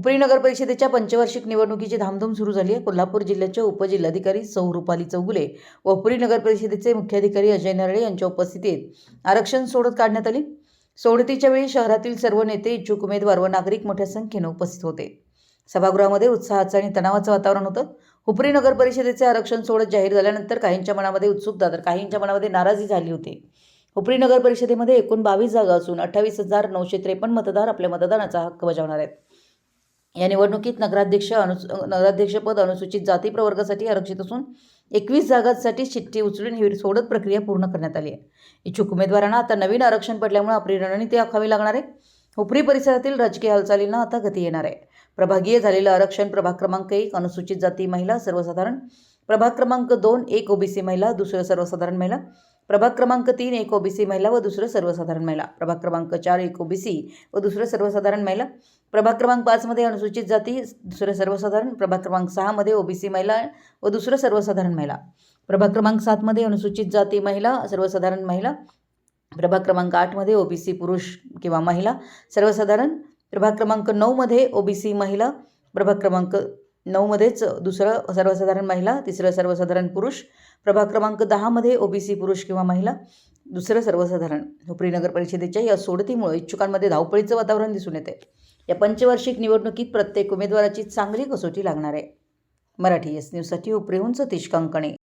उपरी नगर परिषदेच्या पंचवार्षिक निवडणुकीची धामधूम सुरू झाली आहे. कोल्हापूर जिल्ह्याच्या उपजिल्हाधिकारी सौ रुपाली चौगुले व उपरी नगर परिषदेचे मुख्याधिकारी अजय नरळे यांच्या उपस्थितीत आरक्षण सोडत काढण्यात आली. सोडतीच्या वेळी शहरातील सर्व नेते इच्छुक उमेदवार व नागरिक मोठ्या संख्येनं उपस्थित होते. सभागृहामध्ये उत्साहाचं आणि तणावाचं वातावरण होतं. हुपरी नगर परिषदेचे आरक्षण सोडत जाहीर झाल्यानंतर काहींच्या मनामध्ये उत्सुकता तर काहींच्या मनामध्ये नाराजी झाली होती. हुपरी नगर परिषदेमध्ये एकूण बावीस जागा असून अठ्ठावीस हजार नऊशे त्रेपन्न मतदार आपल्या मतदानाचा हक्क बजावणार आहेत. या निवडणुकीत नगराध्यक्ष अनु नगराध्यक्षपद अनुसूचित जाती प्रवर्गासाठी आरक्षित असून एकवीस जागांसाठी चिठ्ठी उचलून ही सोडत प्रक्रिया पूर्ण करण्यात आली आहे. इच्छुक उमेदवारांना आता नवीन आरक्षण पडल्यामुळे आपली रणनीती आखावी लागणार आहे. हुपरी परिसरातील राजकीय हालचालींना आता गती येणार आहे. प्रभागीय झालेलं आरक्षण प्रभाग क्रमांक एक अनुसूचित जाती महिला सर्वसाधारण. प्रभाग क्रमांक दोन एक ओबीसी महिला दुसरं सर्वसाधारण महिला. प्रभाग क्रमांक तीन एक ओबीसी महिला व दुसरं सर्वसाधारण महिला. प्रभाग क्रमांक चार एक ओबीसी व दुसरं सर्वसाधारण महिला. प्रभाग क्रमांक पाचमध्ये अनुसूचित जाती दुसरं सर्वसाधारण. प्रभाग क्रमांक सहामध्ये ओबीसी महिला व दुसरं सर्वसाधारण महिला. प्रभाग क्रमांक सातमध्ये अनुसूचित जाती महिला सर्वसाधारण महिला. प्रभाग क्रमांक आठमध्ये ओबीसी पुरुष किंवा महिला सर्वसाधारण. प्रभाग क्रमांक नऊमध्ये ओबीसी महिला. प्रभाग क्रमांक नऊमध्येच दुसरं सर्वसाधारण महिला तिसरं सर्वसाधारण पुरुष. प्रभाग क्रमांक दहामध्ये ओबीसी पुरुष किंवा महिला. दुसरं सर्वसाधारण. हुपरी नगर परिषदेच्या या सोडतीमुळे इच्छुकांमध्ये धावपळीचं वातावरण दिसून येते या पंचवार्षिक निवडणुकीत प्रत्येक उमेदवाराची चांगली कसोटी लागणार आहे. मराठी एस न्यूजसाठी उपरेहून सतीश कंकणे.